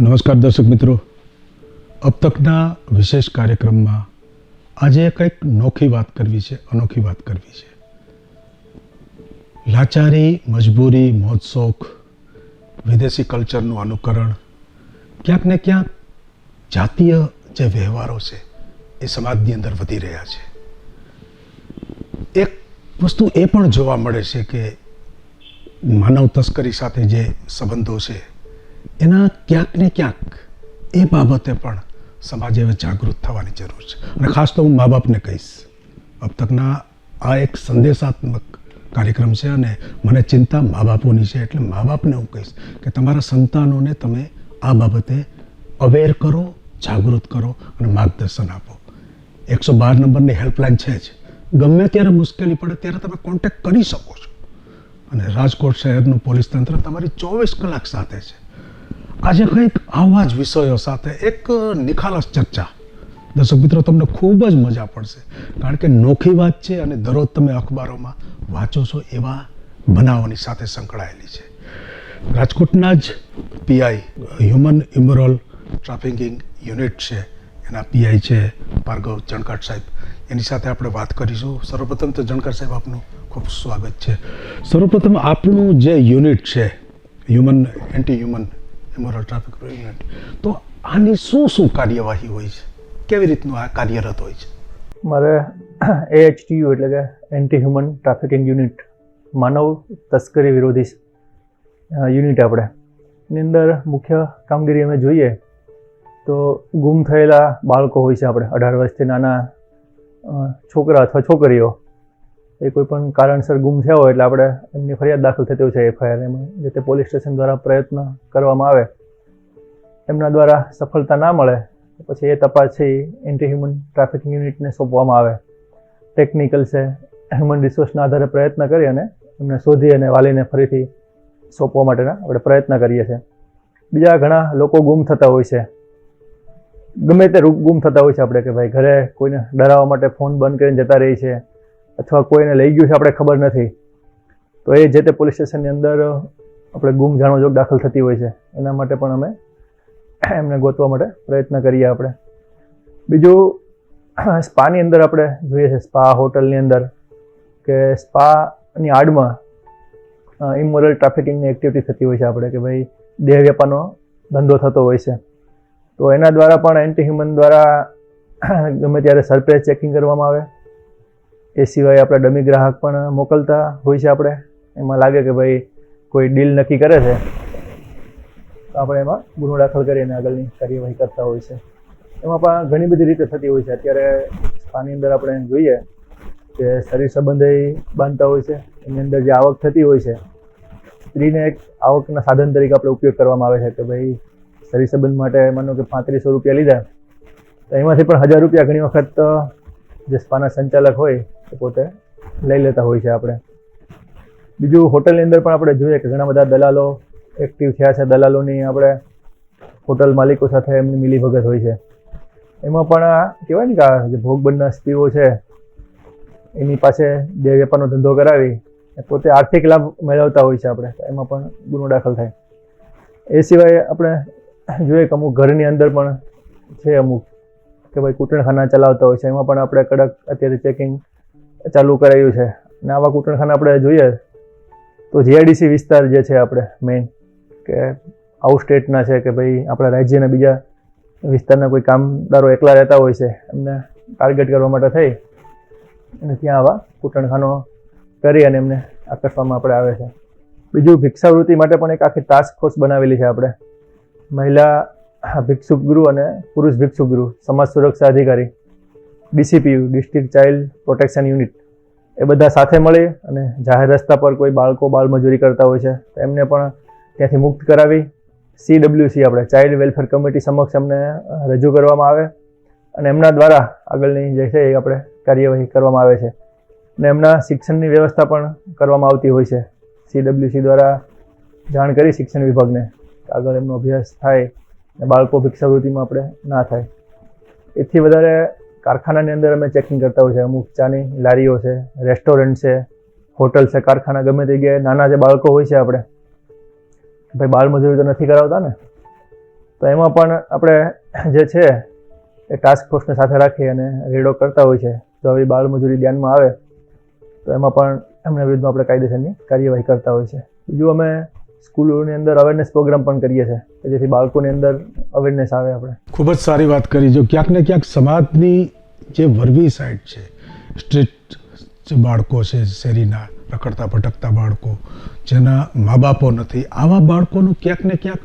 નમસ્કાર દર્શક મિત્રો. અબ તકના વિશેષ કાર્યક્રમમાં આજે કંઈક નોખી વાત કરવી છે, અનોખી વાત કરવી છે. લાચારી, મજબૂરી મોજશોખ વિદેશી કલ્ચરનું અનુકરણ, ક્યાંક ને ક્યાંક જાતીય જે વ્યવહારો છે એ સમાજની અંદર વધી રહ્યા છે. એક વસ્તુ એ પણ જોવા મળે છે કે માનવ તસ્કરી સાથે જે સંબંધો છે એના ક્યાંક ને ક્યાંક એ બાબતે પણ સમાજે હવે જાગૃત થવાની જરૂર છે. અને ખાસ તો હું મા બાપને કહીશ, અબ તકના આ એક સંદેશાત્મક કાર્યક્રમ છે અને મને ચિંતા મા બાપોની છે એટલે મા બાપને હું કહીશ કે તમારા સંતાનોને તમે આ બાબતે અવેર કરો, જાગૃત કરો અને માર્ગદર્શન આપો. એકસો બાર નંબરની હેલ્પલાઇન છે જ. ગમે ત્યારે મુશ્કેલી પડે ત્યારે તમે કોન્ટેક્ટ કરી શકો છો. અને રાજકોટ શહેરનું પોલીસ તંત્ર તમારી ચોવીસ કલાક સાથે છે. આજે કંઈક આવા જ વિષયો સાથે એક નિખાલસ ચર્ચા. દર્શક મિત્રો, તમને ખૂબ જ મજા પડશે. કારણ કે નોખી વાત છે અને દરરોજ તમે અખબારોમાં વાંચો છો એવા બનાવોની સાથે સંકળાયેલી છે. રાજકોટના જ PI, human immoral trafficking unit છે. એના પીઆઈ છે ભાર્ગવ જણકાટ સાહેબ. એની સાથે આપણે વાત કરીશું. સર્વપ્રથમ તો જણકાર સાહેબ, આપનું ખૂબ સ્વાગત છે. સર્વપ્રથમ આપણું જે યુનિટ છે, human anti human immoral traffic unit તો આની શું શું કાર્યવાહી હોય છે? કેવી રીતનું આ કાર્યરત હોય છે? મારે એએચટીયુ એટલે કે એન્ટી હ્યુમન ટ્રાફિકિંગ યુનિટ માનવ તસ્કરી વિરોધી યુનિટ આપણે. એની અંદર મુખ્ય કામગીરી અમે જોઈએ તો ગુમ થયેલા બાળકો હોય છે આપણે. અઢાર વર્ષથી નાના છોકરા અથવા છોકરીઓ. એ કોઈ પણ કારણસર ગુમ થયા હોય એટલે આપણે એમની ફરિયાદ દાખલ થતી હોય છે એફઆઈઆર એમાં. જે તે પોલીસ સ્ટેશન દ્વારા પ્રયત્ન કરવામાં આવે, એમના દ્વારા સફળતા ના મળે, પછી એ તપાસ છે એન્ટી હ્યુમન ટ્રાફિકિંગ યુનિટને સોંપવામાં આવે. ટેકનિકલ છે હ્યુમન રિસોર્સના આધારે પ્રયત્ન કરી અને એમને શોધી અને વાલીને ફરીથી સોંપવા માટેના આપણે પ્રયત્ન કરીએ છીએ. બીજા ઘણા લોકો ગુમ થતા હોય છે. ગમે તે ગુમ થતા હોય છે આપણે કે ભાઈ ઘરે કોઈને ડરાવવા માટે ફોન બંધ કરીને જતા રહી છે. અથવા કોઈને લઈ ગયું છે, આપણે ખબર નથી. તો એ જે તે પોલીસ સ્ટેશનની અંદર આપણે ગુમ જાણો જોગ દાખલ થતી હોય છે, એના માટે પણ અમે એમને ગોતવા માટે પ્રયત્ન કરીએ આપણે. બીજું સ્પાની અંદર આપણે જોઈએ છે, સ્પા હોટલની અંદર, કે સ્પાની આડમાં ઇમોરલ ટ્રાફિકિંગની એક્ટિવિટી થતી હોય છે આપણે, કે ભાઈ, દેહ વેપારનો ધંધો થતો હોય છે. તો એના દ્વારા પણ એન્ટી હ્યુમન દ્વારા ગમે ત્યારે સરપ્રાઇઝ ચેકિંગ કરવામાં આવે. એ સિવાય આપણે ડમી ગ્રાહક પણ મોકલતા હોય છે આપણે. એમાં લાગે કે ભાઈ કોઈ ડીલ નક્કી કરે છે. તો આપણે એમાં ગુનો દાખલ કરીને આગળની કાર્યવાહી કરતા હોય છે. એમાં પણ ઘણી બધી રીતે થતી હોય છે. અત્યારે સ્પાની અંદર આપણે જોઈએ કે શરીર સંબંધે બાંધતા હોય છે. એની અંદર જે આવક થતી હોય છે, સ્ત્રીને એક આવકના સાધન તરીકે આપણે ઉપયોગ કરવામાં આવે છે કે ભાઈ શરીર સંબંધ માટે માનો કે પાંત્રીસો રૂપિયા લીધા. તો એમાંથી પણ હજાર રૂપિયા ઘણી વખત જે સ્પાના સંચાલક હોય પોતે લઈ લેતા હોય છે આપણે. બીજું હોટલની અંદર પણ આપણે જોઈએ કે ઘણા બધા દલાલો એક્ટિવ થયા છે. દલાલોની આપણે હોટલ માલિકો સાથે એમની મિલીભગત હોય છે. એમાં પણ કહેવાય ને કે જે ભોગ બનનાર સ્ત્રીઓ છે, એની પાસે બે વેપારનો ધંધો કરાવી પોતે આર્થિક લાભ મેળવતા હોય છે આપણે. એમાં પણ ગુનો દાખલ થાય. એ સિવાય આપણે જોઈએ કે અમુક ઘરની અંદર પણ છે અમુક કે ભાઈ કૂટણખાના ચલાવતા હોય છે. એમાં પણ આપણે કડક અત્યારે ચેકિંગ ચાલુ કરાયું છે. અને આવા કૂટણખાના આપણે જોઈએ તો જીઆઈડીસી વિસ્તાર જે છે આપણે મેઇન કે આઉટ સ્ટેટના છે કે ભાઈ આપણા રાજ્યના બીજા વિસ્તારના કોઈ કામદારો એકલા રહેતા હોય છે, એમને ટાર્ગેટ કરવા માટે થઈ અને ત્યાં આવા કૂટણખાનો કરી અને એમને આકર્ષવામાં આપણે આવે છે. બીજું ભિક્ષાવૃત્તિ માટે પણ એક આખી ટાસ્ક ફોર્સ બનાવેલી છે આપણે. મહિલા ભિક્ષુક ગૃહ અને પુરુષ ભિક્ષુક ગૃહ સમાજ સુરક્ષા અધિકારી. DCPU district child protection unit એ બધા સાથે મળી અને જાહેર રસ્તા પર કોઈ બાળકો, બાળમજૂરી કરતા હોય છે, તો એમને પણ ત્યાંથી મુક્ત કરાવી. સીડબ્લ્યુસી આપણે ચાઇલ્ડ વેલફેર કમિટી સમક્ષ એમને રજૂ કરવામાં આવે અને એમના દ્વારા આગળની જે છે એ આપણે કાર્યવાહી કરવામાં આવે છે. અને એમના શિક્ષણની વ્યવસ્થા પણ કરવામાં આવતી હોય છે. સીડબ્લ્યુસી દ્વારા જાણ કરી શિક્ષણ વિભાગને આગળ એમનો અભ્યાસ થાય બાળકો ભિક્ષાવૃત્તિમાં આપણે ના થાય. એથી વધારે કારખાનાની અંદર અમે ચેકિંગ કરતા હોય છે અમુક ચાની લારીઓ છે રેસ્ટોરન્ટ છે હોટલ છે, કારખાના ગમે તે જગ્યાએ નાના જે બાળકો હોય છે આપણે. ભાઈ બાળમજૂરી તો નથી કરાવતા ને? તો એમાં પણ આપણે જે છે એ ટાસ્ક ફોર્સને સાથે રાખી અને રેડો કરતા હોય છે જો આવી બાળમજૂરી ધ્યાનમાં આવે, તો એમાં પણ એમના વિરુદ્ધમાં આપણે કાયદેસરની કાર્યવાહી કરતા હોય છે બીજું અમે સ્કૂલોની અંદર અવેરનેસ પ્રોગ્રામ પણ કરીએ છીએ જેથી બાળકોની અંદર અવેરનેસ આવે આપણે. ખૂબ જ સારી વાત કરી જો ક્યાંક ને ક્યાંક સમાજની જે વરવી સાઈડ છે સ્ટ્રીટ બાળકો છે, શેરીના રખડતા ભટકતા બાળકો, જેના મા બાપો નથી, આવા બાળકોનું ક્યાંક ને ક્યાંક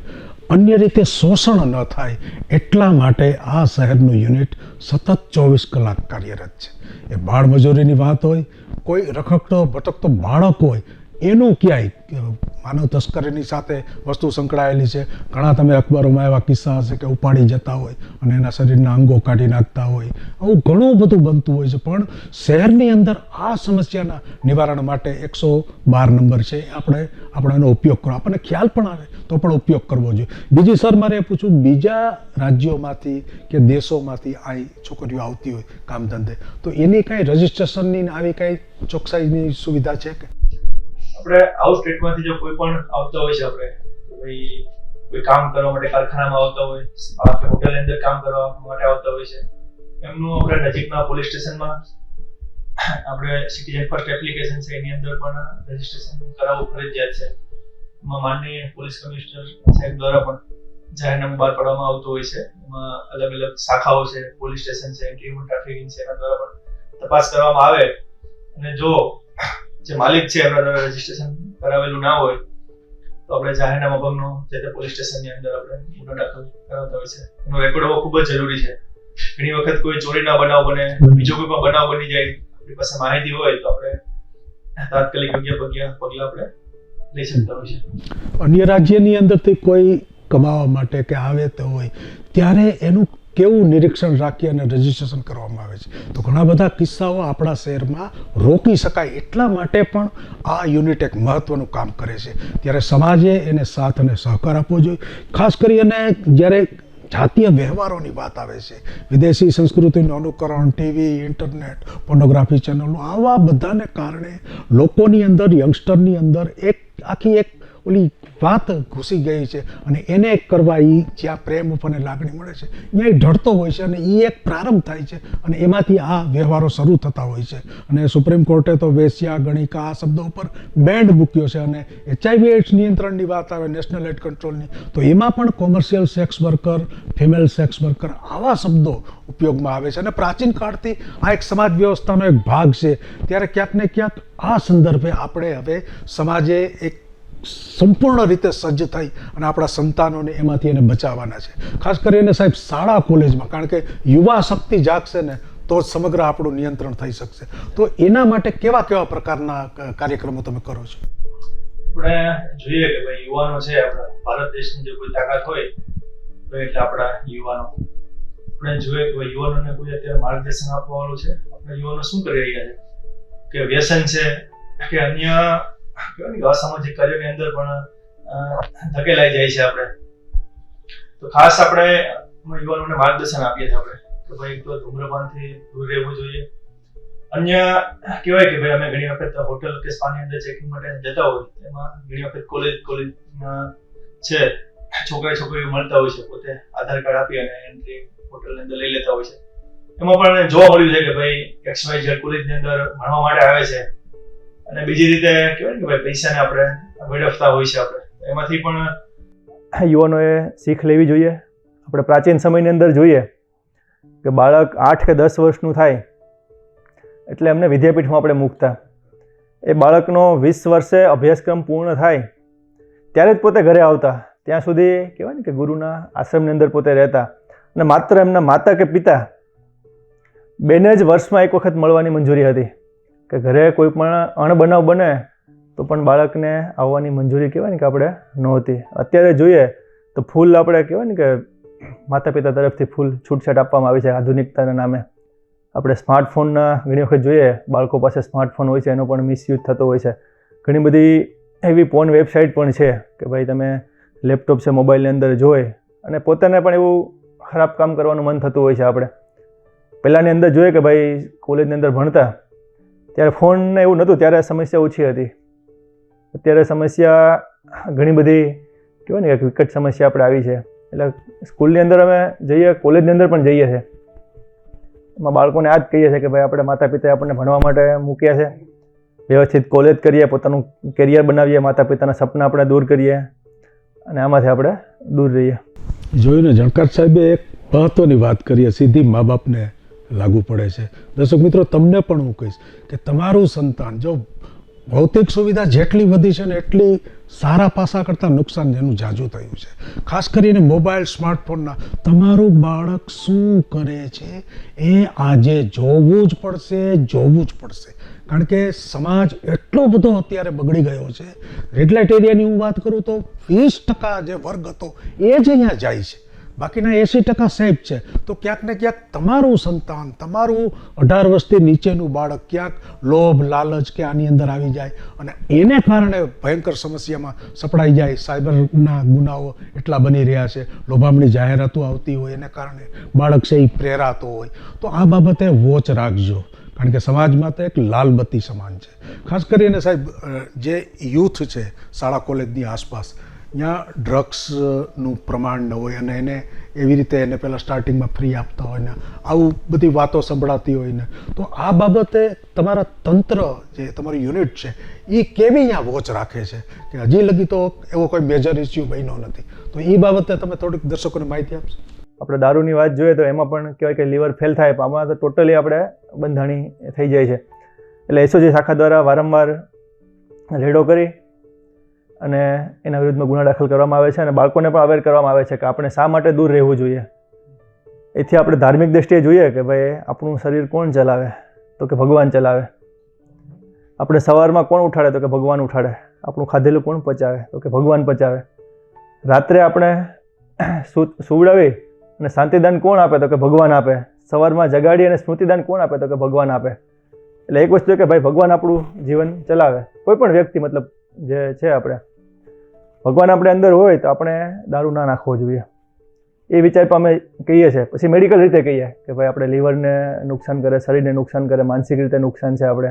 અન્ય રીતે શોષણ ન થાય એટલા માટે આ શહેરનું યુનિટ સતત ચોવીસ કલાક કાર્યરત છે. એ બાળ મજૂરીની વાત હોય, કોઈ રખડતો ભટકતો બાળક હોય એનું ક્યાંય માનવ તસ્કરીની સાથે વસ્તુ સંકળાયેલી છે. ઘણા તમે અખબારોમાં એવા કિસ્સા હશે કે ઉપાડી જતા હોય અને એના શરીરના અંગો કાઢી નાખતા હોય. આવું ઘણું બધું બનતું હોય છે. પણ શહેરની અંદર આ સમસ્યાના નિવારણ માટે એકસો બાર નંબર છે. આપણે આપણે એનો ઉપયોગ કરો. આપણને ખ્યાલ પણ આવે, તો પણ ઉપયોગ કરવો જોઈએ. બીજી સર, મારે એ પૂછું બીજા રાજ્યોમાંથી કે દેશોમાંથી આ છોકરીઓ આવતી હોય કામ ધંધે તો એની કાંઈ રજિસ્ટ્રેશનની આવી કાંઈ ચોકસાઈની સુવિધા છે કે? આપણે આઉટ સ્ટેટમાંથી જો કોઈ પણ આવતા હોય છે આપણે ભાઈ કોઈ કામ કરવા માટે કારખાનામાં આવતા હોય કે હોટેલની અંદર કામ કરવા માટે આવતા હોય છે, એમનું આપણે નજીકના પોલીસ સ્ટેશનમાં આપણે સિટીઝન ફર્સ્ટ એપ્લિકેશન છે, એની અંદર પણ રજીસ્ટ્રેશન કરાવવું ફરજિયાત છે. એમાં માનનીય પોલીસ કમિશનર સાહેબ દ્વારા પણ જાહેરનામું બહાર પાડવામાં આવતું હોય છે. એમાં અલગ અલગ શાખાઓ છે પોલીસ સ્ટેશન છે એન્ટી ટ્રાફિકિંગ છે, એના દ્વારા પણ તપાસ કરવામાં આવે. અને જો જે માલિક છે એમના દ્વારા રજીસ્ટ્રેશન કરાવેલું ના હોય, તો આપણે જાહેરનામા ભંગનો જે તે પોલીસ સ્ટેશનની અંદર આપણે ગુનો દાખલ કરાવતા હોય છે. એનો રેકોર્ડ હોવો ખૂબ જ જરૂરી છે. ઘણી વખત કોઈ ચોરીના બનાવ બને, બીજો કોઈ પણ બનાવ બની જાય, આપણી પાસે માહિતી હોય તો આપણે તાત્કાલિક યોગ્ય પગલાં પગલાં આપણે લઈ શકતા હોય છે અન્ય રાજ્યની અંદરથી કોઈ કમાવા માટે કે આવે તો હોય, ત્યારે એનું કેવું નિરીક્ષણ રાખી અને રજીસ્ટ્રેશન કરવામાં આવે છે? તો ઘણા બધા કિસ્સાઓ આપણા શહેરમાં રોકી શકાય એટલા માટે પણ આ યુનિટ એક મહત્વનું કામ કરે છે. ત્યારે સમાજે એને સાથ અને સહકાર આપવો જોઈએ. ખાસ કરી અને જ્યારે જાતીય વ્યવહારોની વાત આવે છે. વિદેશી સંસ્કૃતિનું અનુકરણ, ટીવી ઇન્ટરનેટ પોર્નોગ્રાફી ચેનલો આવા બધાને કારણે લોકોની અંદર યંગસ્ટરની અંદર એક આખી એક ઓલી વાત ઘૂસી ગઈ છે અને એને કરવા એ જ્યાં પ્રેમ અને લાગણી મળે છે ત્યાં એ ઢળતો હોય છે અને એ એક પ્રારંભ થાય છે અને એમાંથી આ વ્યવહારો શરૂ થતા હોય છે. અને સુપ્રીમ કોર્ટે તો વેશ્યા, ગણિકા આ શબ્દો ઉપર બેન્ડ મૂક્યો છે અને એચઆઈવી એડ્સ નિયંત્રણની વાત આવે, નેશનલ એડ કંટ્રોલની, તો એમાં પણ commercial sex worker, female sex worker આવા શબ્દો ઉપયોગમાં આવે છે. અને પ્રાચીન કાળથી આ એક સમાજ વ્યવસ્થાનો એક ભાગ છે. ત્યારે ક્યાંક ને ક્યાંક આ સંદર્ભે આપણે હવે સમાજે એક સંપૂર્ણ રીતે સજ્જ થઈ અને આપણા સંતાનોને એમાંથી એને બચાવવાના છે. ખાસ કરીને સાહેબ, શાળા, કોલેજમાં, કારણ કે યુવા શક્તિ જાગશે ને તો સમગ્ર આપણું નિયંત્રણ થઈ શકશે. તો એના માટે કેવા કેવા પ્રકારના કાર્યક્રમો તમે કરો છો? આપણે જોઈએ કે ભાઈ યુવાનો છે, આપણા ભારત દેશની જો કોઈ તાકાત હોય, તો એટલે આપણા યુવાનો. આપણે જોઈએ કે ભાઈ યુવાનોને કોઈ અત્યારે માર્ગદર્શન આપવા વાળું છે. આપણે યુવાનો શું કરી રહ્યા છે? કે વ્યસન છે કે અન્ય અસામાજિક કાર્યોની અંદર પણ ધકેલાઈ જાય છે આપણે. તો ખાસ આપણે યુવાનોને માર્ગદર્શન આપીએ છીએ આપણે, કે ભાઈ એક તો ધૂમ્રપાનથી દૂર રહેવું જોઈએ. અન્ય કહેવાય કે ભાઈ અમે ઘણી વખત હોટલ કે સ્પાની અંદર ચેકિંગ માટે જતા હોય, એમાં ઘણી વખત કોલેજ કોલેજ છે. છોકરા છોકરીઓ મળતા હોય છે, પોતે આધાર કાર્ડ આપી અને એન્ટ્રી હોટલની અંદર લઈ લેતા હોય છે. એમાં પણ જોવા મળ્યું છે કે ભાઈ એક્સ વાય ઝેડ કોલેજની અંદર ભણવા માટે આવે છે. અને બીજી રીતે કહેવાય કે ભાઈ પૈસાને આપણે વેડફતા હોય છે આપણે. એમાંથી પણ યુવાનોએ શીખ લેવી જોઈએ. આપણે પ્રાચીન સમયની અંદર જોઈએ કે બાળક આઠ કે દસ વર્ષનું થાય એટલે એમને વિદ્યાપીઠમાં આપણે મૂકતા. એ બાળકનો વીસ વર્ષે અભ્યાસક્રમ પૂર્ણ થાય ત્યારે જ પોતે ઘરે આવતા. ત્યાં સુધી કહેવાય ને કે ગુરુના આશ્રમની અંદર પોતે રહેતા. અને માત્ર એમના માતા કે પિતા બેને જ વર્ષમાં એક વખત મળવાની મંજૂરી હતી. કે ઘરે કોઈ પણ અણબનાવ બને, તો પણ બાળકને આવવાની મંજૂરી કહેવાય ને કે આપણે નહોતી. અત્યારે જોઈએ તો ફૂલ આપણે કહેવાય ને કે માતા પિતા તરફથી ફૂલ છૂટછાટ આપવામાં આવી છે આધુનિકતાના નામે. આપણે સ્માર્ટફોનના ઘણી વખત જોઈએ, બાળકો પાસે સ્માર્ટફોન હોય છે, એનો પણ મિસયુઝ થતો હોય છે. ઘણી બધી એવી પોન વેબસાઇટ પણ છે કે ભાઈ તમે લેપટોપ છે મોબાઈલની અંદર જોઈ અને પોતાને પણ એવું ખરાબ કામ કરવાનું મન થતું હોય છે આપણે. પહેલાંની અંદર જોઈએ કે ભાઈ કોલેજની અંદર ભણતા ત્યારે ફોનને એવું નહોતું, ત્યારે સમસ્યા ઓછી હતી. અત્યારે સમસ્યા ઘણી બધી, કહેવાય ને કે વિકટ સમસ્યા આપણે આવી છે. એટલે સ્કૂલની અંદર અમે જઈએ, કોલેજની અંદર પણ જઈએ છીએ એમાં બાળકોને આ જ કહીએ છીએ કે ભાઈ, આપણે માતા પિતાએ આપણને ભણવા માટે મૂક્યા છે. વ્યવસ્થિત કોલેજ કરીએ, પોતાનું કેરિયર બનાવીએ માતા પિતાના સપના આપણે દૂર કરીએ અને આમાંથી આપણે દૂર રહીએ. જોયું ને, જણકાર સાહેબે એક મહત્વની વાત કરીએ સીધી મા બાપને. લાગુ પડે છે. દર્શક મિત્રો, તમને પણ હું કહીશ કે તમારું સંતાન, જો ભૌતિક સુવિધા જેટલી વધી છે ને એટલી સારા પાસા કરતાં નુકસાન એનું જાજુ થયું છે. ખાસ કરીને મોબાઈલ, સ્માર્ટફોનના. તમારું બાળક શું કરે છે એ આજે જોવું જ પડશે, જોવું જ પડશે. કારણ કે સમાજ એટલો બધો અત્યારે બગડી ગયો છે. રેડલાઇટ એરિયાની હું વાત કરું તો વીસ ટકા જે વર્ગ હતો એ જ અહીંયા જાય છે. બાકીના એંસી ટકા સાહેબ છે. તો ક્યાંક ને ક્યાંક તમારું સંતાન, તમારું અઢાર વર્ષથી નીચેનું બાળક ક્યાંક લોભ, લાલચ કે આની અંદર આવી જાય અને એને કારણે ભયંકર સમસ્યામાં સપડાઈ જાય. સાયબરના ગુનાઓ એટલા બની રહ્યા છે. લોભામણી જાહેરાતો આવતી હોય, એને કારણે બાળક છે એ પ્રેરાતો હોય. તો આ બાબતે વોચ રાખજો. કારણ કે સમાજમાં તો એક લાલબત્તી સમાન છે. ખાસ કરીને સાહેબ જે યુથ છે, શાળા, કોલેજની આસપાસ ત્યાં ડ્રગ્સનું પ્રમાણ ન હોય અને એને એવી રીતે એને પહેલાં સ્ટાર્ટિંગમાં ફ્રી આપતા હોય ને આવું બધી વાતો સંભળાતી હોય ને, તો આ બાબતે તમારા તંત્ર જે તમારું યુનિટ છે, એ કેવી અહીંયા વોચ રાખે છે? કે હજી લગી તો એવો કોઈ મેજર ઇસ્યુ બન્યો નથી. તો એ બાબતે તમે થોડીક દર્શકોને માહિતી આપશો? આપણે દારૂની વાત જોઈએ તો એમાં પણ કહેવાય કે લીવર ફેલ થાય, પણ આમાં તો ટોટલી આપણે બંધાણી થઈ જાય છે. એટલે એસઓજી શાખા દ્વારા વારંવાર રેડો કરી અને એના વિરુદ્ધમાં ગુના દાખલ કરવામાં આવે છે અને બાળકોને પણ અવેર કરવામાં આવે છે કે આપણે શા માટે દૂર રહેવું જોઈએ. એથી આપણે ધાર્મિક દ્રષ્ટિએ જોઈએ કે ભાઈ, આપણું શરીર કોણ ચલાવે? તો કે ભગવાન ચલાવે. આપણે સવારમાં કોણ ઉઠાડે? તો કે ભગવાન ઉઠાડે. આપણું ખાધેલું કોણ પચાવે? તો કે ભગવાન પચાવે. રાત્રે આપણે સુવડાવી અને શાંતિદાન કોણ આપે? તો કે ભગવાન આપે. સવારમાં જગાડી અને સ્મૃતિદાન કોણ આપે? તો કે ભગવાન આપે. એટલે એક વસ્તુ કે ભાઈ, ભગવાન આપણું જીવન ચલાવે. કોઈ પણ વ્યક્તિ મતલબ જે છે આપણે ભગવાન આપણે અંદર હોય તો આપણે દારૂ ના નાખવો જોઈએ. એ વિચાર પણ અમે કહીએ છીએ. પછી મેડિકલ રીતે કહીએ કે ભાઈ આપણે લીવરને નુકસાન કરે, શરીરને નુકસાન કરે, માનસિક રીતે નુકસાન છે આપણે.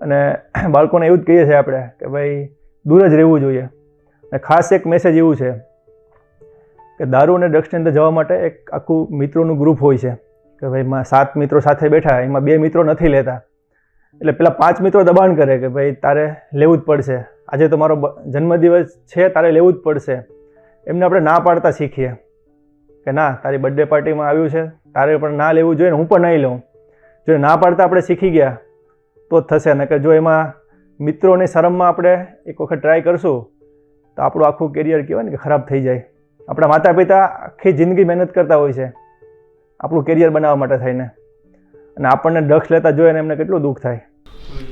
અને બાળકોને એવું જ કહીએ છીએ આપણે કે ભાઈ દૂર જ રહેવું જોઈએ. અને ખાસ એક મેસેજ એવું છે કે દારૂ અને ડ્રગ્સની અંદર જવા માટે એક આખું મિત્રોનું ગ્રુપ હોય છે. કે ભાઈ સાત મિત્રો સાથે બેઠા, એમાં બે મિત્રો નથી લેતા. એટલે પેલા પાંચ મિત્રો દબાણ કરે કે ભાઈ તારે લેવું જ પડશે. આજે તો મારો જન્મદિવસ છે, તારે લેવું જ પડશે. એમને આપણે ના પાડતા શીખીએ કે ના, તારી બર્થડે પાર્ટીમાં આવ્યું છે, તારે પણ ના લેવું જોઈએ ને હું પણ નહીં લઉં. જો ના પાડતા આપણે શીખી ગયા, તો જ થશે. ને કે જો એમાં મિત્રોની શરમમાં આપણે એક વખત ટ્રાય કરશું, તો આપણું આખું કેરિયર કહેવાય ને કે ખરાબ થઈ જાય. આપણા માતા પિતા આખી જિંદગી મહેનત કરતા હોય છે. આપણું કેરિયર બનાવવા માટે થઈને. અને આપણને ડક્ષ લેતા જોઈએ એમને કેટલું દુઃખ થાય.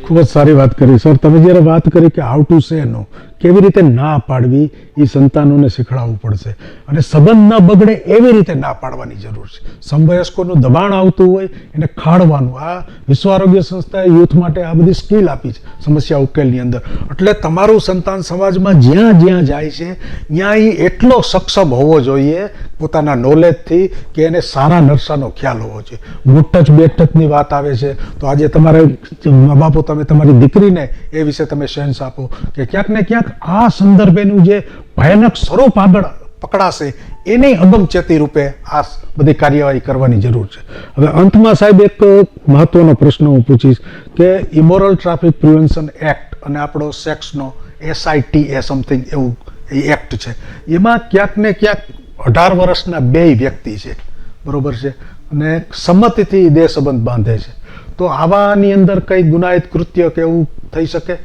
ખૂબ જ સારી વાત કરી, સર. તમે જ્યારે વાત કરી કે હાઉ ટુ સે નો કેવી રીતે ના પાડવી એ સંતાનોને શીખડાવવું પડશે? અને સંબંધ ન બગડે એવી રીતે ના પાડવાની જરૂર છે. સમવયસ્કોનું દબાણ આવતું હોય, એને ખાડવાનું. આ વિશ્વ આરોગ્ય સંસ્થાએ યુથ માટે આ બધી સ્કિલ આપી છે, સમસ્યા ઉકેલની અંદર. એટલે તમારું સંતાન સમાજમાં જ્યાં જ્યાં જાય છે ત્યાં એ એટલો સક્ષમ હોવો જોઈએ, પોતાના નોલેજથી કે એને સારા નરસાનો ખ્યાલ હોવો જોઈએ. ગુડ ટચ બેડ ટચની વાત આવે છે, તો આજે તમારે મા બાપો, તમે તમારી દીકરીને એ વિશે તમે સેન્સ આપો કે ક્યાંક ને ક્યાંક આ સંદર્ભેનું જે ભયાનક સ્વરૂપ આગળ પકડાશે, એની અગમચેતી રૂપે આ બધી કાર્યવાહી કરવાની જરૂર છે. હવે અંતમાં સાહેબ એક મહત્વનો પ્રશ્ન હું પૂછીશ કે ઇમોરલ ટ્રાફિક પ્રિવેન્શન એક્ટ અને આપણો સેક્સનો એસઆઈટી એ સમથિંગ એવું એ એક્ટ છે, એમાં ક્યાંક ને ક્યાંક અઢાર વર્ષના બે વ્યક્તિ છે, બરોબર છે, અને સંમતિથી દેહ સંબંધ બાંધે છે. તો આવાની અંદર કંઈ ગુનાહિત કૃત્ય કે એવું થઈ શકે?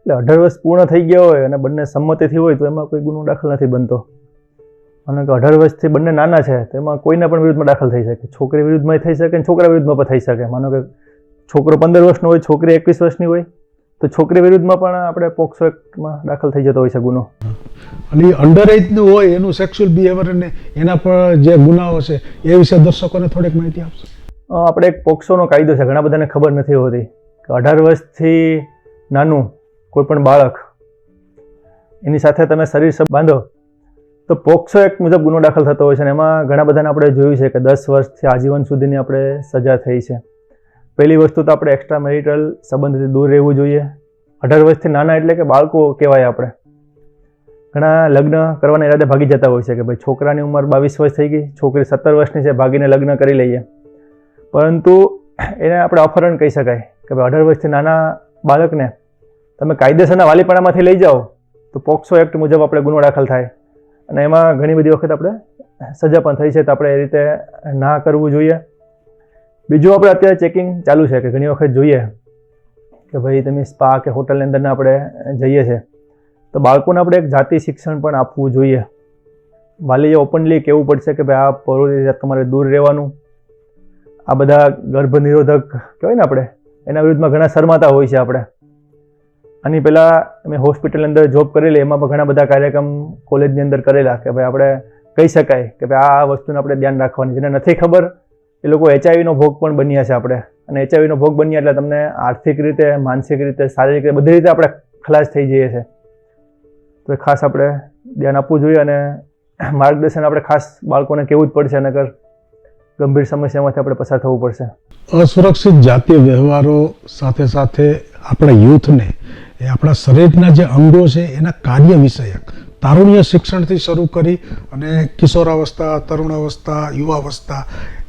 એટલે અઢાર વર્ષ પૂર્ણ થઈ ગયા હોય અને બંને સંમતિથી હોય તો એમાં કોઈ ગુનો દાખલ નથી બનતો. અને કે અઢાર વર્ષથી બંને નાના છે તો એમાં કોઈના પણ વિરુદ્ધમાં દાખલ થઈ શકે. છોકરી વિરુદ્ધમાં થઈ શકે અને છોકરા વિરુદ્ધમાં પણ થઈ શકે. માનો કે છોકરો પંદર વર્ષનો હોય છોકરી એકવીસ વર્ષની હોય તો છોકરી વિરુદ્ધમાં પણ આપણે પોક્સો એક્ટમાં દાખલ થઈ જતો હોય છે ગુનો. અને અંડર એજનું હોય એનું સેક્સ્યુઅલ બિહેવિયર અને એના પર જે ગુનાઓ છે એ વિશે દર્શકોને થોડીક માહિતી આપશો? આપણે એક પોક્સોનો કાયદો છે ઘણા બધાને ખબર નથી હોતી. કે અઢાર વર્ષથી નાનું કોઈ પણ બાળક, એની સાથે તમે શરીર સબ, બાંધો, તો પોક્સો એક મુજબ ગુનો દાખલ થતો હોય છે અને એમાં ઘણા બધાને આપણે જોયું છે કે દસ વર્ષથી આજીવન સુધીની આપણે સજા થઈ છે. પહેલી વસ્તુ તો આપણે એક્સ્ટ્રા મેરિટલ સંબંધથી દૂર રહેવું જોઈએ. અઢાર વર્ષથી નાના એટલે કે બાળકો કહેવાય આપણે. ઘણા લગ્ન કરવાના ઈરાદે ભાગી જતા હોય છે કે ભાઈ છોકરાની ઉંમર બાવીસ વર્ષ થઈ ગઈ, છોકરી સત્તર વર્ષની છે, ભાગીને લગ્ન કરી લઈએ. પરંતુ એને આપણે અપહરણ કહી શકાય કે ભાઈ અઢાર વર્ષથી નાના બાળકને તમે કાયદેસરના વાલીપણામાંથી લઈ જાઓ, તો પોક્સો એક્ટ મુજબ આપણે ગુનો દાખલ થાય. અને એમાં ઘણી બધી વખત આપણે સજા પણ થઈ છે, તો આપણે એ રીતે ના કરવું જોઈએ. બીજું આપણે અત્યારે ચેકિંગ ચાલુ છે, કે ઘણી વખત જોઈએ કે ભાઈ તમે સ્પા કે હોટલની અંદરના આપણે જઈએ છીએ તો બાળકોને આપણે એક જાતિ શિક્ષણ પણ આપવું જોઈએ. વાલીએ ઓપનલી કહેવું પડશે કે ભાઈ આ પ્રવૃત્તિ તમારે દૂર રહેવાનું. આ બધા ગર્ભ નિરોધક કહેવાય ને આપણે, એના વિરુદ્ધમાં ઘણા શરમાતા હોય છે આપણે. આની પહેલાં મેં હોસ્પિટલની અંદર જોબ કરેલી, એમાં પણ ઘણા બધા કાર્યક્રમ કોલેજની અંદર કરેલા કે ભાઈ આપણે કહી શકાય કે ભાઈ આ વસ્તુને આપણે ધ્યાન રાખવાની. જેને નથી ખબર, એ લોકો એચઆઈવીનો ભોગ પણ બન્યા છે આપણે. અને એચઆઈવીનો ભોગ બન્યા એટલે તમને આર્થિક રીતે, માનસિક રીતે, શારીરિક રીતે બધી રીતે આપણે ખલાસ થઈ જઈએ છીએ તો ખાસ આપણે ધ્યાન આપવું જોઈએ અને માર્ગદર્શન આપણે ખાસ બાળકોને કહેવું જ પડશે, નકર ગંભીર સમસ્યામાંથી આપણે પસાર થવું પડશે. અસુરક્ષિત જાતીય વ્યવહારો સાથે સાથે આપણા યુથને, એ આપણા શરીરના જે અંગો છે, એના કાર્ય વિષયક તારુણ્ય શિક્ષણથી શરૂ કરી અને કિશોરાવસ્થા, તરુણાવસ્થા, યુવાવસ્થા,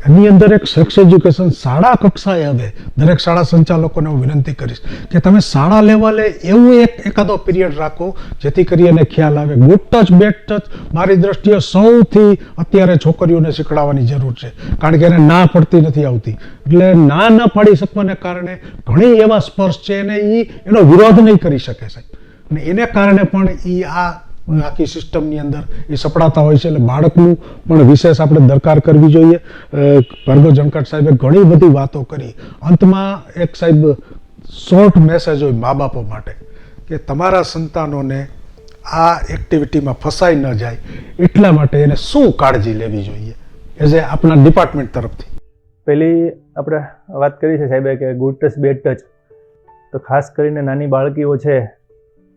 એની અંદર એક સેક્સ એજ્યુકેશન શાળા કક્ષાએ હવે દરેક શાળા સંચાલકોને હું વિનંતી કરીશ કે તમે શાળા લેવલે એવું એક એકાદો પીરિયડ રાખો, જેથી કરી એને ખ્યાલ આવે. ગુડ ટચ બેડ ટચ મારી દ્રષ્ટિએ સૌથી અત્યારે છોકરીઓને શીખડાવવાની જરૂર છે. કારણ કે એને ના પડતી નથી આવતી. એટલે ના ન પાડી શકવાને કારણે ઘણી એવા સ્પર્શ છે અને એ એનો વિરોધ નહીં કરી શકે સાહેબ. અને એને કારણે પણ એ આ આખી સિસ્ટમની અંદર એ સપડાતા હોય છે એટલે બાળકનું પણ વિશેષ આપણે દરકાર કરવી જોઈએ. ભાર્ગવ જણકટ સાહેબે ઘણી બધી વાતો કરી. અંતમાં એક સાહેબ શોર્ટ મેસેજ હોય મા બાપો માટે કે તમારા સંતાનોને આ એક્ટિવિટીમાં ફસાઈ ન જાય. એટલા માટે એને શું કાળજી લેવી જોઈએ? એઝ એ આપણા ડિપાર્ટમેન્ટ તરફથી. પહેલી આપણે વાત કરી છે સાહેબે કે ગુડ ટચ બેડ ટચ તો ખાસ કરીને નાની બાળકીઓ છે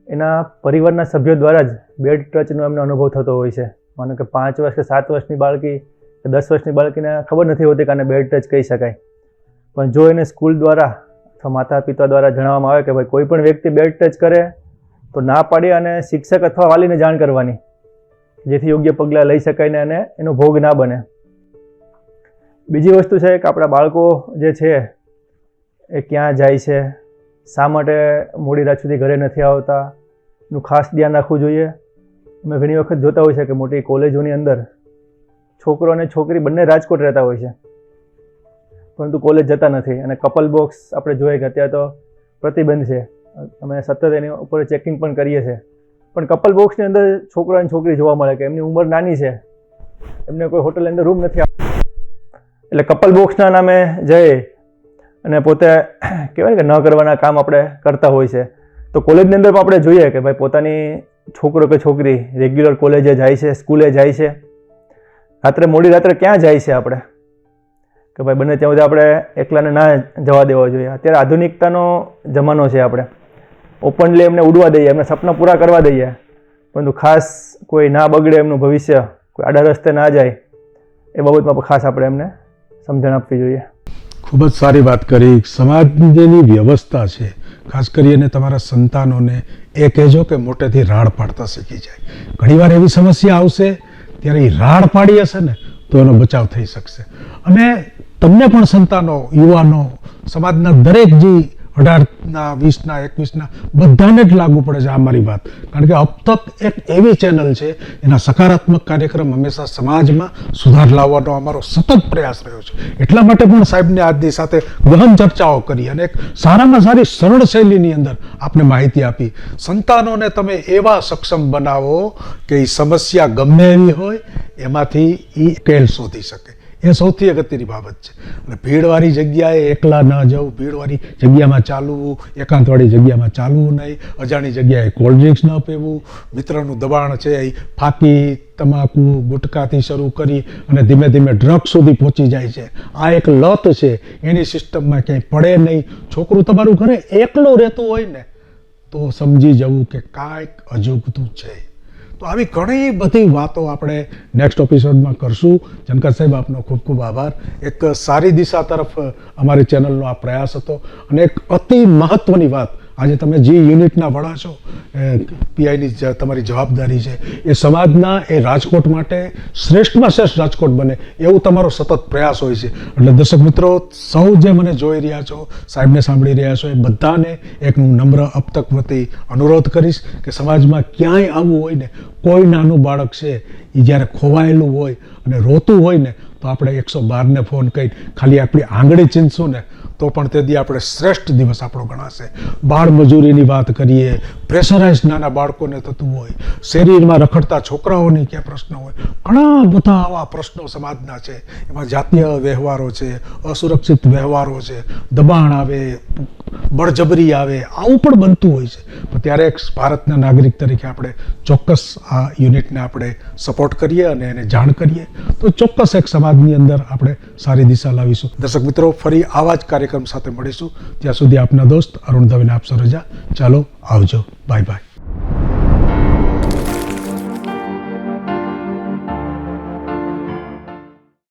એના પરિવારના સભ્યો દ્વારા જ બેડ ટચનો એમનો અનુભવ થતો હોય છે. માનો કે પાંચ વર્ષ કે સાત વર્ષની બાળકી, કે દસ વર્ષની બાળકીને ખબર નથી હોતી કે આને બેડ ટચ કહી શકાય. પણ જો એને સ્કૂલ દ્વારા અથવા માતા પિતા દ્વારા જણાવવામાં આવે કે ભાઈ કોઈ પણ વ્યક્તિ બેડ ટચ કરે, તો ના પાડી અને શિક્ષક અથવા વાલીને જાણ કરવાની. જેથી યોગ્ય પગલાં લઈ શકાય ને અને એનો ભોગ ના બને. બીજી વસ્તુ છે કે આપણા બાળકો જે છે, એ ક્યાં જાય છે શા માટે મોડી રાત સુધી ઘરે નથી આવતા? નું ખાસ ધ્યાન રાખવું જોઈએ. અમે ઘણી વખત જોતા હોય છે કે મોટી કોલેજોની અંદર છોકરો અને છોકરી બંને રાજકોટ રહેતા હોય છે. પરંતુ કોલેજ જતા નથી અને કપલ બોક્સ આપણે જોઈએ કે અત્યારે તો પ્રતિબંધ છે. અમે સતત એની ઉપર ચેકિંગ પણ કરીએ છીએ. પણ કપલ બોક્સની અંદર છોકરો અને છોકરી જોવા મળે કે એમની ઉંમર નાની છે. એમને કોઈ હોટલની અંદર રૂમ નથી. એટલે કપલ બોક્સના નામે જઈ અને પોતે કહેવાય કે ન કરવાના કામ આપણે કરતા હોય છે. તો કોલેજની અંદર પણ આપણે જોઈએ કે ભાઈ પોતાની છોકરો કે છોકરી રેગ્યુલર કોલેજે જાય છે, સ્કૂલે જાય છે. રાત્રે મોડી રાત્રે ક્યાં જાય છે આપણે? કે ભાઈ બને ત્યાં સુધી આપણે એકલાને ના જવા દેવા જોઈએ. અત્યારે આધુનિકતાનો જમાનો છે આપણે. ઓપનલી એમને ઉડવા દઈએ, એમને સપના પૂરા કરવા દઈએ. પરંતુ ખાસ કોઈ ના બગડે એમનું ભવિષ્ય, કોઈ આડા રસ્તે ના જાય, એ બાબતમાં ખાસ આપણે એમને સમજણ આપવી જોઈએ. ખૂબ જ સારી વાત કરી. સમાજની વ્યવસ્થા છે. ખાસ કરીને તમારા સંતાનોને એ કહેજો કે મોટેથી રાડ પાડતા શીખી જાય. ઘણીવાર એવી સમસ્યા આવશે, ત્યારે એ રાડ પાડી હશે ને, તો એનો બચાવ થઈ શકશે. અને તમને પણ સંતાનો, યુવાનો, સમાજના દરેક જે અઢારના, વીસના, એકવીસના, બધાને જ લાગુ પડે છે આ મારી વાત. કારણ કે અબ તક એક એવી ચેનલ છે, એના સકારાત્મક કાર્યક્રમ હંમેશા સમાજમાં સુધાર લાવવાનો અમારો સતત પ્રયાસ રહ્યો છે. એટલા માટે પણ સાહેબને આજની સાથે ગહન ચર્ચાઓ કરી અને એક સારામાં સારી સરળ શૈલીની અંદર આપને માહિતી આપી. સંતાનોને તમે એવા સક્ષમ બનાવો કે એ સમસ્યા ગમે એવી હોય, એમાંથી એ ઉકેલ શોધી શકે. એ સૌથી અગત્યની બાબત છે. અને ભીડવાળી જગ્યાએ એકલા ન જવું ભીડવાળી જગ્યામાં ચાલવું, એકાંતવાળી જગ્યામાં ચાલવું નહીં, અજાણી જગ્યાએ કોલ્ડ ડ્રિંક્સ ન પીવું, મિત્રનું દબાણ છે એ ફાકી, તમાકુ, ગુટકાથી શરૂ કરી અને ધીમે ધીમે ડ્રગ સુધી પહોંચી જાય છે. આ એક લત છે, એની સિસ્ટમમાં ક્યાંય પડે નહીં. છોકરું તમારું ઘરે એકલું રહેતું હોય ને, તો સમજી જવું કે કાંઈક અજુગતું છે. તો આવી ઘણી બધી વાતો આપણે નેક્સ્ટ એપિસોડમાં કરશું. જનકર સાહેબ, આપનો ખૂબ ખૂબ આભાર. એક સારી દિશા તરફ અમારી ચેનલનો આ પ્રયાસ હતો અને એક અતિ મહત્ત્વની વાત આજે તમે જે યુનિટના વડા છો પીઆઈની તમારી જવાબદારી છે, એ સમાજના, એ રાજકોટ માટે શ્રેષ્ઠમાં શ્રેષ્ઠ રાજકોટ બને, એવું તમારો સતત પ્રયાસ હોય છે. એટલે દર્શક મિત્રો, સૌ જે મને જોઈ રહ્યા છો, સાહેબને સાંભળી રહ્યા છો, એ બધાને એક હું નમ્ર અપતક વતી અનુરોધ કરીશ કે સમાજમાં ક્યાંય આવવું હોય ને, કોઈ નાનું બાળક છે એ જ્યારે ખોવાયેલું હોય અને રોતું હોય ને, તો આપણે એકસો બારને ફોન કરી ખાલી આપણી આંગળી ચીંધશું ને તો પણ તે દી આપણે શ્રેષ્ઠ દિવસ આપણો ગણાશે. બાળ મજૂરીની વાત કરીએ પ્રેશરાઇઝ નાના બાળકોને થતું હોય, શરીરમાં રખડતા છોકરાઓની ક્યાં પ્રશ્ન હોય, ઘણા બધા આવા પ્રશ્નો સમાજના છે. એમાં જાતીય વ્યવહારો છે, અસુરક્ષિત વ્યવહારો છે, દબાણ આવે, બળજબરી આવે, આવું પણ બનતું હોય છે. પણ ત્યારે એક ભારતના નાગરિક તરીકે આપણે ચોક્કસ આ યુનિટને આપણે સપોર્ટ કરીએ અને એને જાણ કરીએ. તો ચોક્કસ એક સમાજની અંદર આપણે સારી દિશા લાવીશું. દર્શક મિત્રો, ફરી આવા જ કાર્યક્રમ સાથે મળીશું. ત્યાં સુધી આપના દોસ્ત અરુણ દવેને આપશો રજા ચાલો આવજો. Bye bye.